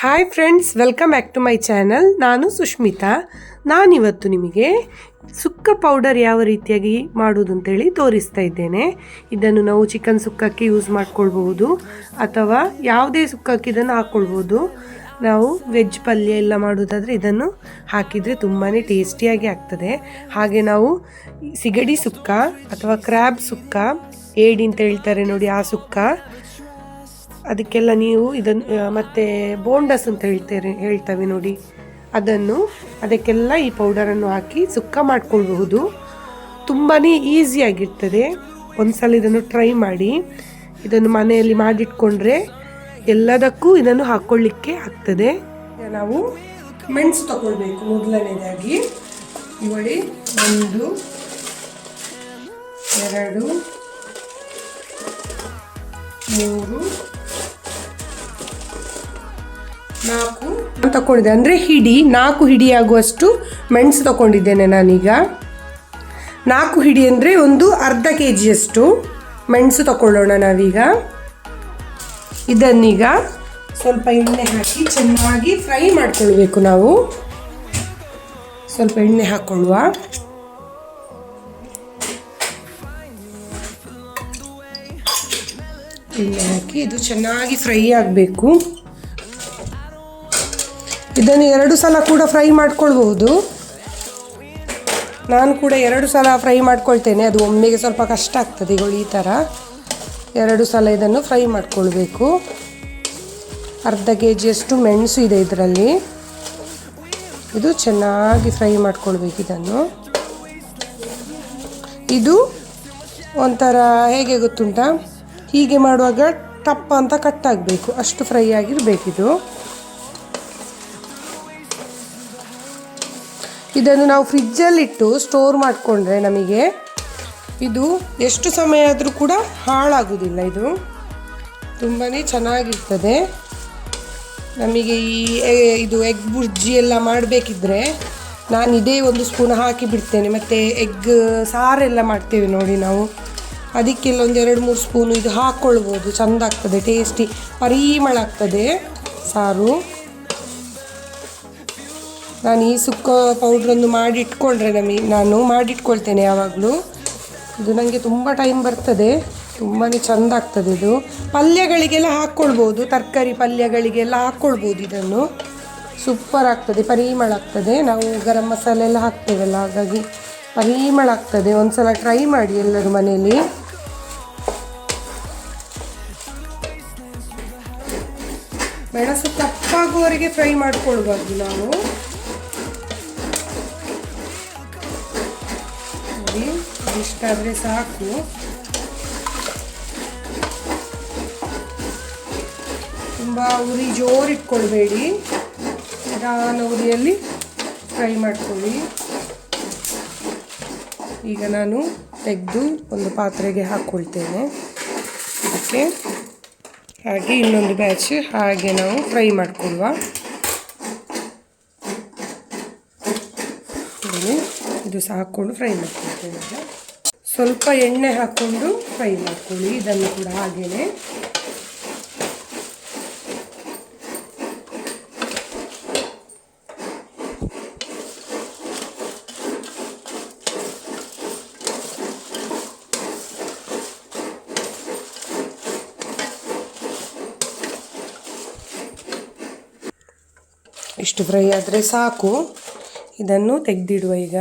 Hi friends welcome back to my channel ನಾನು ಸುಷ್ಮಿತಾ ನಾನಿವತ್ತು ನಿಮಗೆ ಸುಕ್ಕ ಪೌಡರ್ ಯಾವ ರೀತಿಯಾಗಿ ಮಾಡೋದು ಅಂತೇಳಿ ತೋರಿಸ್ತಾ ಇದ್ದೇನೆ. ಇದನ್ನು ನಾವು ಚಿಕನ್ ಸುಕ್ಕಕ್ಕೆ ಯೂಸ್ ಮಾಡ್ಕೊಳ್ಬಹುದು ಅಥವಾ ಯಾವುದೇ ಸುಕ್ಕಕ್ಕೆ ಇದನ್ನು ಹಾಕ್ಕೊಳ್ಬೋದು ನಾವು ವೆಜ್ ಪಲ್ಯ ಎಲ್ಲ ಮಾಡೋದಾದರೆ ಇದನ್ನು ಹಾಕಿದರೆ ತುಂಬಾ ಟೇಸ್ಟಿಯಾಗಿ ಆಗ್ತದೆ. ಹಾಗೆ ನಾವು ಸಿಗಡಿ ಸುಕ್ಕ ಅಥವಾ ಕ್ರ್ಯಾಬ್ ಸುಕ್ಕ, ಏಡಿ ಅಂತ ಹೇಳ್ತಾರೆ ನೋಡಿ ಆ ಸುಕ್ಕ ಅದಕ್ಕೆಲ್ಲ ನೀವು ಇದನ್ನು ಮತ್ತು ಬೋಂಡಸ್ ಅಂತ ಹೇಳ್ತೇವೆ, ಹೇಳ್ತವೆ ನೋಡಿ. ಅದನ್ನು, ಅದಕ್ಕೆಲ್ಲ ಈ ಪೌಡರನ್ನು ಹಾಕಿ ಸುಕ್ಕ ಮಾಡಿಕೊಳ್ಬಹುದು. ತುಂಬಾ ಈಸಿಯಾಗಿರ್ತದೆ ಒಂದ್ಸಲ ಇದನ್ನು ಟ್ರೈ ಮಾಡಿ. ಇದನ್ನು ಮನೆಯಲ್ಲಿ ಮಾಡಿಟ್ಕೊಂಡ್ರೆ ಎಲ್ಲದಕ್ಕೂ ಇದನ್ನು ಹಾಕ್ಕೊಳ್ಳಿಕ್ಕೆ ಆಗ್ತದೆ. ನಾವು ಮೆಣಸು ತಗೊಳ್ಬೇಕು ಮೊದಲನೇದಾಗಿ. ನೋಡಿ, ಒಂದು, ಎರಡು, ಮೂರು ನಾಲ್ಕು ತಗೊಂಡಿದ್ದೆ ಅಂದರೆ ಹಿಡಿ, ನಾಲ್ಕು ಹಿಡಿ ಆಗುವಷ್ಟು ಮೆಣಸು ತಗೊಂಡಿದ್ದೇನೆ ನಾನೀಗ. ನಾಲ್ಕು ಹಿಡಿ ಅಂದರೆ ಒಂದು ಅರ್ಧ ಕೆ ಜಿಯಷ್ಟು ಮೆಣಸು ತಗೊಳ್ಳೋಣ ನಾವೀಗ. ಇದನ್ನೀಗ ಸ್ವಲ್ಪ ಎಣ್ಣೆ ಹಾಕಿ ಚೆನ್ನಾಗಿ ಫ್ರೈ ಮಾಡ್ಕೊಳ್ಬೇಕು ನಾವು. ಸ್ವಲ್ಪ ಎಣ್ಣೆ ಹಾಕ್ಕೊಳ್ಳುವ. ಎಣ್ಣೆ ಹಾಕಿ ಇದು ಚೆನ್ನಾಗಿ ಫ್ರೈ ಆಗಬೇಕು. ಇದನ್ನು ಎರಡು ಸಲ ಕೂಡ ಫ್ರೈ ಮಾಡ್ಕೊಳ್ಬಹುದು. ನಾನು ಕೂಡ ಎರಡು ಸಲ ಫ್ರೈ ಮಾಡ್ಕೊಳ್ತೇನೆ. ಅದು ಒಮ್ಮೆಗೆ ಸ್ವಲ್ಪ ಕಷ್ಟ ಆಗ್ತದೆ ಈಗ ಈ ಥರ ಎರಡು ಸಲ ಇದನ್ನು ಫ್ರೈ ಮಾಡ್ಕೊಳ್ಬೇಕು. ಅರ್ಧ ಕೆ ಜಿಯಷ್ಟು ಮೆಣಸು ಇದೆ ಇದರಲ್ಲಿ. ಇದು ಚೆನ್ನಾಗಿ ಫ್ರೈ ಮಾಡ್ಕೊಳ್ಬೇಕು ಇದನ್ನು. ಇದು ಒಂಥರ ಹೇಗೆ ಗೊತ್ತುಂಟ? ಹೀಗೆ ಮಾಡುವಾಗ ಟಪ್ಪ ಅಂತ ಕಟ್ ಆಗಬೇಕು. ಅಷ್ಟು ಫ್ರೈ ಆಗಿರಬೇಕಿದು. ಇದನ್ನು ನಾವು ಫ್ರಿಜ್ಜಲ್ಲಿಟ್ಟು ಸ್ಟೋರ್ ಮಾಡಿಕೊಂಡ್ರೆ ನಮಗೆ ಇದು ಎಷ್ಟು ಸಮಯ ಆದರೂ ಕೂಡ ಹಾಳಾಗೋದಿಲ್ಲ ಇದು. ತುಂಬಾ ಚೆನ್ನಾಗಿರ್ತದೆ. ನಮಗೆ ಈ ಇದು ಎಗ್ ಬುರ್ಜಿ ಎಲ್ಲ ಮಾಡಬೇಕಿದ್ರೆ ನಾನು ಇದೇ ಒಂದು ಸ್ಪೂನ್ ಹಾಕಿ ಬಿಡ್ತೇನೆ. ಮತ್ತು ಎಗ್ ಸಾರೆಲ್ಲ ಮಾಡ್ತೇವೆ ನೋಡಿ ನಾವು. ಅದಕ್ಕೆಲ್ಲ ಒಂದು ಎರಡು, ಮೂರು ಸ್ಪೂನು ಇದು ಹಾಕ್ಕೊಳ್ಬೋದು ಚೆಂದ ಆಗ್ತದೆ ಟೇಸ್ಟಿ ಪರಿಮಳ ಆಗ್ತದೆ ಸಾರು. ನಾನು ಈ ಸುಕ್ಕ ಪೌಡ್ರನ್ನು ಮಾಡಿ ಇಟ್ಕೊಂಡ್ರೆ ನಮಗೆ ನಾನು ಮಾಡಿಟ್ಕೊಳ್ತೇನೆ ಯಾವಾಗಲೂ. ಇದು ನನಗೆ ತುಂಬ ಟೈಮ್ ಬರ್ತದೆ. ತುಂಬಾ ಚೆಂದ ಆಗ್ತದೆ ಇದು. ಪಲ್ಯಗಳಿಗೆಲ್ಲ ಹಾಕ್ಕೊಳ್ಬೋದು, ತರಕಾರಿ ಪಲ್ಯಗಳಿಗೆಲ್ಲ ಹಾಕ್ಕೊಳ್ಬೋದು ಇದನ್ನು. ಸೂಪರ್ ಆಗ್ತದೆ, ಪರಿಮಳ ಆಗ್ತದೆ. ನಾವು ಗರಂ ಮಸಾಲೆ ಎಲ್ಲ ಹಾಕ್ತೇವಲ್ಲ, ಹಾಗಾಗಿ ಪರಿಮಳ ಆಗ್ತದೆ. ಒಂದ್ಸಲ ಟ್ರೈ ಮಾಡಿ ಎಲ್ಲರೂ ಮನೆಯಲ್ಲಿ ಮೆಣಸು ತಪ್ಪಾಗುವವರೆಗೆ ಫ್ರೈ ಮಾಡ್ಕೊಳ್ಬಾರ್ದು ನಾವು. ಇಷ್ಟಾದರೆ ಸಾಕು. ತುಂಬ ಉರಿ ಜೋರು ಇಟ್ಕೊಳ್ಬೇಡಿ. ನಿಧಾನ ಉರಿಯಲ್ಲಿ ಫ್ರೈ ಮಾಡ್ಕೊಳ್ಳಿ. ಈಗ ನಾನು ತೆಗೆದು ಒಂದು ಪಾತ್ರೆಗೆ ಹಾಕ್ಕೊಳ್ತೇನೆ ಅದಕ್ಕೆ ಹಾಗೆ ಇನ್ನೊಂದು ಬ್ಯಾಚ್ ಹಾಗೆ ನಾವು ಫ್ರೈ ಮಾಡ್ಕೊಳ್ಳುವ ನೋಡಿ, ಸಹ ಹಾಕ್ಕೊಂಡು ಫ್ರೈ ಮಾಡ್ಕೊಳ್ತೇನೆ ಈಗ. ಸ್ವಲ್ಪ ಎಣ್ಣೆ ಹಾಕ್ಕೊಂಡು ಫ್ರೈ ಮಾಡ್ಕೊಳ್ಳಿ, ಇದನ್ನು ಕೂಡ ಹಾಗೆಯೇ ಇಷ್ಟು ಫ್ರೈ ಆದರೆ ಸಾಕು. ಇದನ್ನು ತೆಗೆದಿಡುವ ಈಗ.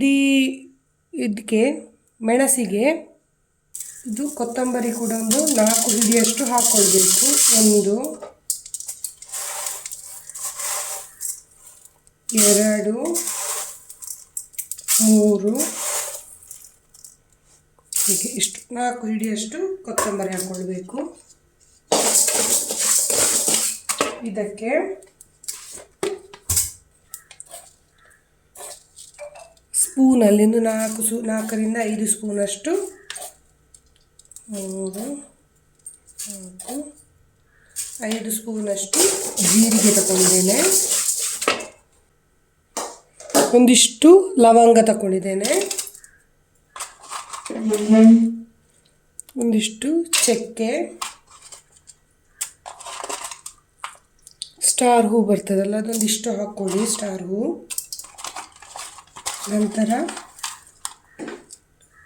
ಇಡೀ ಇದಕ್ಕೆ ಮೆಣಸಿಗೆ, ಇದು ಕೊತ್ತಂಬರಿ ಕೂಡ ಒಂದು ನಾಲ್ಕು ಹಿಡಿಯಷ್ಟು ಹಾಕ್ಕೊಳ್ಬೇಕು ಒಂದು, ಎರಡು, ಮೂರು, ಹೀಗೆ ಇಷ್ಟು ನಾಲ್ಕು ಹಿಡಿಯಷ್ಟು ಕೊತ್ತಂಬರಿ ಹಾಕ್ಕೊಳ್ಬೇಕು ಇದಕ್ಕೆ ಸ್ಪೂನಲ್ಲಿಂದು ನಾಲ್ಕು ಸು, ನಾಲ್ಕರಿಂದ ಐದು ಸ್ಪೂನಷ್ಟು ಮೂರು ನಾಲ್ಕು ಐದು ಸ್ಪೂನಷ್ಟು ಜೀರಿಗೆ ತಗೊಂಡಿದ್ದೇನೆ. ಒಂದಿಷ್ಟು ಲವಂಗ ತಗೊಂಡಿದ್ದೇನೆ. ಒಂದಿಷ್ಟು ಚಕ್ಕೆ. ಸ್ಟಾರ್ ಹೂ ಬರ್ತದಲ್ಲ, ಅದೊಂದಿಷ್ಟು ಹಾಕ್ಕೊಳ್ಳಿ, ಸ್ಟಾರ್ ಹೂ. ನಂತರ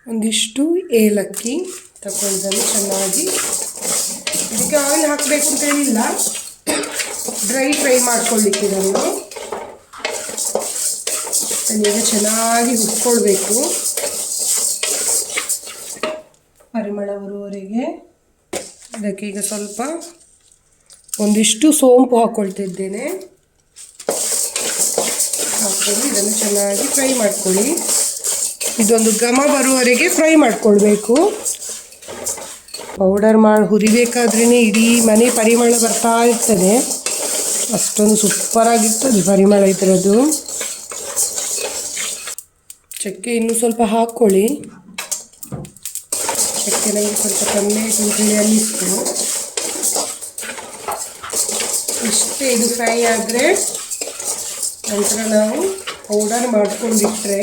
ಒಂದಿಷ್ಟು ಏಲಕ್ಕಿ ತಗೊಂಡನ್ನು ಚೆನ್ನಾಗಿ. ಇದಕ್ಕೆ ಆಯಿಲ್ ಹಾಕಬೇಕು ಅಂತ ಹೇಳಿಲ್ಲ ಡ್ರೈ ಫ್ರೈ ಮಾಡ್ಕೊಳ್ಳಿಕ್ಕೆ ನಾನು ಈಗ ಚೆನ್ನಾಗಿ ಹುಟ್ಕೊಳ್ಬೇಕು ಪರಿಮಳ ಬರುವವರೆಗೆ. ಇದಕ್ಕೆ ಈಗ ಸ್ವಲ್ಪ ಒಂದಿಷ್ಟು ಸೋಂಪು ಹಾಕ್ಕೊಳ್ತಿದ್ದೇನೆ ಹಾಕ್ಕೊಂಡು ಇದನ್ನು ಚೆನ್ನಾಗಿ ಫ್ರೈ ಮಾಡ್ಕೊಳ್ಳಿ. ಇದೊಂದು ಘಮ ಬರುವವರೆಗೆ ಫ್ರೈ ಮಾಡ್ಕೊಳ್ಬೇಕು. ಪೌಡರ್ ಮಾಡಿ ಹುರಿಬೇಕಾದ್ರೇ ಇಡೀ ಮನೆ ಪರಿಮಳ ಬರ್ತಾ ಇರ್ತದೆ. ಅಷ್ಟೊಂದು ಸೂಪರಾಗಿರ್ತದೆ ಪರಿಮಳ ಇದರದ್ದು. ಚಕ್ಕೆ ಇನ್ನೂ ಸ್ವಲ್ಪ ಹಾಕ್ಕೊಳ್ಳಿ. ಚಕ್ಕೆ ನನಗೆ ಸ್ವಲ್ಪ ಕಮ್ಮಿ ಸಂಖ್ಯೆ ಅನ್ನಿಸ್ತು. ಇಷ್ಟೇ ಇದು ಫ್ರೈ ಆದರೆ ನಂತರ ನಾವು ಪೌಡರ್ ಮಾಡ್ಕೊಂಡಿಟ್ಟರೆ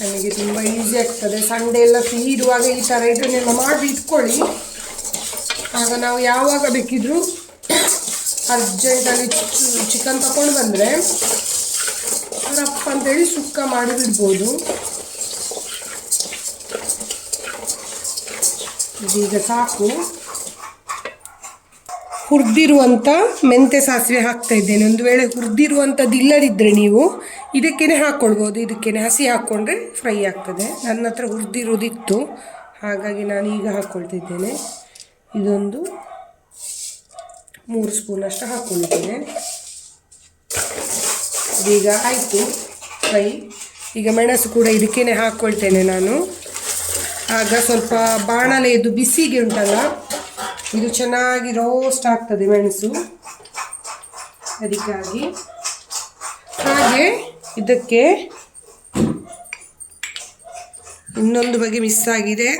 ನನಗೆ ತುಂಬ ಈಸಿ ಆಗ್ತದೆ. ಸಂಡೆ ಎಲ್ಲ ಫ್ರೀ ಇರುವಾಗ ಈ ಥರ ಇದನ್ನೆಲ್ಲ ಮಾಡಿ ಇಟ್ಕೊಳ್ಳಿ. ಆಗ ನಾವು ಯಾವಾಗ ಬೇಕಿದ್ರು ಅರ್ಜೆಂಟಲ್ಲಿ ಚಿಕನ್ ತಗೊಂಡು ಬಂದರೆ ರಪ್ಪ ಅಂತೇಳಿ ಸುಕ್ಕ ಮಾಡಿ ಬಿಡ್ಬೋದು. ಇದೀಗ ಸಾಕು. ಹುರಿದಿರುವಂಥ ಮೆಂತೆ ಸಾಸಿವೆ ಹಾಕ್ತಾ ಇದ್ದೇನೆ. ಒಂದು ವೇಳೆ ಹುರಿದಿರುವಂಥದ್ದು ಇಲ್ಲದಿದ್ದರೆ ನೀವು ಇದಕ್ಕೇ ಹಾಕ್ಕೊಳ್ಬೋದು ಇದಕ್ಕೇ ಹಸಿ ಹಾಕ್ಕೊಂಡ್ರೆ ಫ್ರೈ ಆಗ್ತದೆ. ನನ್ನ ಹತ್ರ ಹುರಿದಿರೋದಿತ್ತು. ಹಾಗಾಗಿ ನಾನು ಈಗ ಹಾಕ್ಕೊಳ್ತಿದ್ದೇನೆ ಇದೊಂದು ಮೂರು ಸ್ಪೂನಷ್ಟು ಹಾಕ್ಕೊಂಡಿದ್ದೇನೆ ಇದೀಗ ಆಯಿತು ಫ್ರೈ ಈಗ ಮೆಣಸು ಕೂಡ ಇದಕ್ಕೇ ಹಾಕ್ಕೊಳ್ತೇನೆ ನಾನು. ಆಗ ಸ್ವಲ್ಪ ಬಾಣಲೆಯದು ಬಿಸಿಗೆ ಉಂಟಲ್ಲ ಇದು ಚೆನ್ನಾಗಿ ರೋಸ್ಟ್ ಆಗ್ತದೆ ಮೆಣಸು. ಅದಕ್ಕಾಗಿ. ಹಾಗೆ ಇದಕ್ಕೆ ಇನ್ನೊಂದು ಬಗೆ ಮಿಸ್ ಆಗಿದೆ.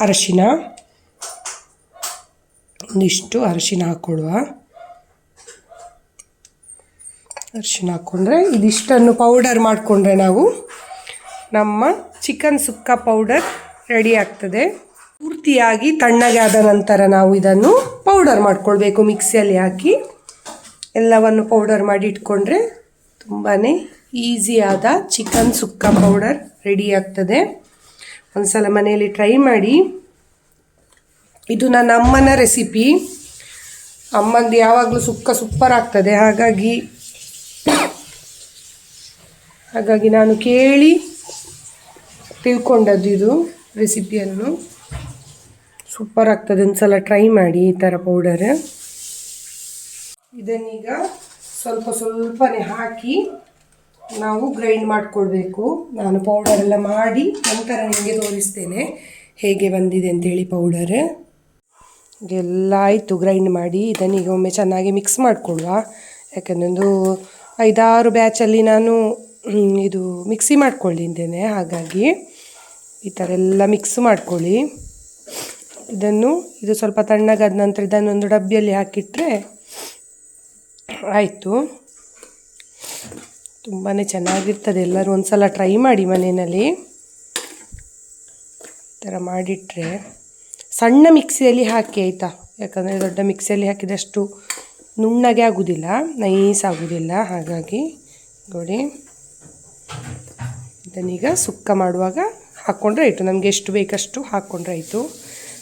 ಅರಶಿನ. ಒಂದಿಷ್ಟು ಅರಶಿನ ಹಾಕ್ಕೊಡುವ ಅರಶಿನ ಹಾಕ್ಕೊಂಡ್ರೆ ಇದಿಷ್ಟನ್ನು ಪೌಡರ್ ಮಾಡಿಕೊಂಡ್ರೆ ನಾವು ನಮ್ಮ ಚಿಕನ್ ಸುಕ್ಕ ಪೌಡರ್ ರೆಡಿ ಆಗ್ತದೆ. ಪೂರ್ತಿಯಾಗಿ ತಣ್ಣಗೆ ಆದ ನಂತರ ನಾವು ಇದನ್ನು ಪೌಡರ್ ಮಾಡ್ಕೊಳ್ಬೇಕು ಮಿಕ್ಸಿಯಲ್ಲಿ ಹಾಕಿ. ಎಲ್ಲವನ್ನು ಪೌಡರ್ ಮಾಡಿ ಇಟ್ಕೊಂಡ್ರೆ ತುಂಬಾ ಈಸಿಯಾದ ಚಿಕನ್ ಸುಕ್ಕ ಪೌಡರ್ ರೆಡಿ ಆಗ್ತದೆ. ಒಂದ್ಸಲ ಮನೆಯಲ್ಲಿ ಟ್ರೈ ಮಾಡಿ. ಇದು ನನ್ನ ಅಮ್ಮನ ರೆಸಿಪಿ ಅಮ್ಮಂದು ಯಾವಾಗಲೂ ಸುಕ್ಕ ಸೂಪರ್ ಆಗ್ತದೆ. ಹಾಗಾಗಿ ಹಾಗಾಗಿ ನಾನು ಕೇಳಿ ತಿಳ್ಕೊಂಡದ್ದು ಇದು ರೆಸಿಪಿಯನ್ನು ಸೂಪರ್ ಆಗ್ತದೆ. ಒಂದು ಸಲ ಟ್ರೈ ಮಾಡಿ ಈ ಥರ ಪೌಡರ್ ಇದನ್ನೀಗ ಸ್ವಲ್ಪ ಸ್ವಲ್ಪನೇ ಹಾಕಿ ನಾವು ಗ್ರೈಂಡ್ ಮಾಡಿಕೊಳ್ಬೇಕು. ನಾನು ಪೌಡರ್ ಎಲ್ಲ ಮಾಡಿ ನಂತರ ನಿಮಗೆ ತೋರಿಸ್ತೇನೆ ಹೇಗೆ ಬಂದಿದೆ ಅಂತೇಳಿ ಪೌಡರ್ ಎಲ್ಲ ಆಯಿತು ಗ್ರೈಂಡ್ ಮಾಡಿ. ಇದನ್ನೀಗ ಒಮ್ಮೆ ಚೆನ್ನಾಗಿ ಮಿಕ್ಸ್ ಮಾಡಿಕೊಳ್ಳುವ. ಯಾಕಂದ್ರೆ ಒಂದು ಐದಾರು ಬ್ಯಾಚಲ್ಲಿ ನಾನು ಇದು ಮಿಕ್ಸಿ ಮಾಡ್ಕೊಂಡಿದ್ದೇನೆ ಹಾಗಾಗಿ ಈ ಥರ ಎಲ್ಲ ಮಿಕ್ಸ್ ಮಾಡ್ಕೊಳ್ಳಿ. ಇದನ್ನು, ಇದು ಸ್ವಲ್ಪ ತಣ್ಣಗಾದ ನಂತರ ಇದನ್ನು ಒಂದು ಡಬ್ಬಿಯಲ್ಲಿ ಹಾಕಿಟ್ಟರೆ ಆಯಿತು. ತುಂಬಾ ಚೆನ್ನಾಗಿರ್ತದೆ. ಎಲ್ಲರೂ ಒಂದು ಸಲ ಟ್ರೈ ಮಾಡಿ ಮನೆಯಲ್ಲಿ. ಈ ಥರ ಮಾಡಿಟ್ರೆ ಸಣ್ಣ ಮಿಕ್ಸಿಯಲ್ಲಿ ಹಾಕಿ ಆಯಿತಾ? ಯಾಕಂದರೆ ದೊಡ್ಡ ಮಿಕ್ಸಿಯಲ್ಲಿ ಹಾಕಿದಷ್ಟು ನುಣ್ಣಗೆ ಆಗೋದಿಲ್ಲ, ನೈಸ್ ಆಗೋದಿಲ್ಲ. ಹಾಗಾಗಿ ನೋಡಿ, ಇದನ್ನೀಗ ಸುಕ್ಕ ಮಾಡುವಾಗ ಹಾಕ್ಕೊಂಡ್ರೆ ಆಯಿತು. ನಮಗೆ ಎಷ್ಟು ಬೇಕಷ್ಟು ಹಾಕ್ಕೊಂಡ್ರೆ ಆಯಿತು.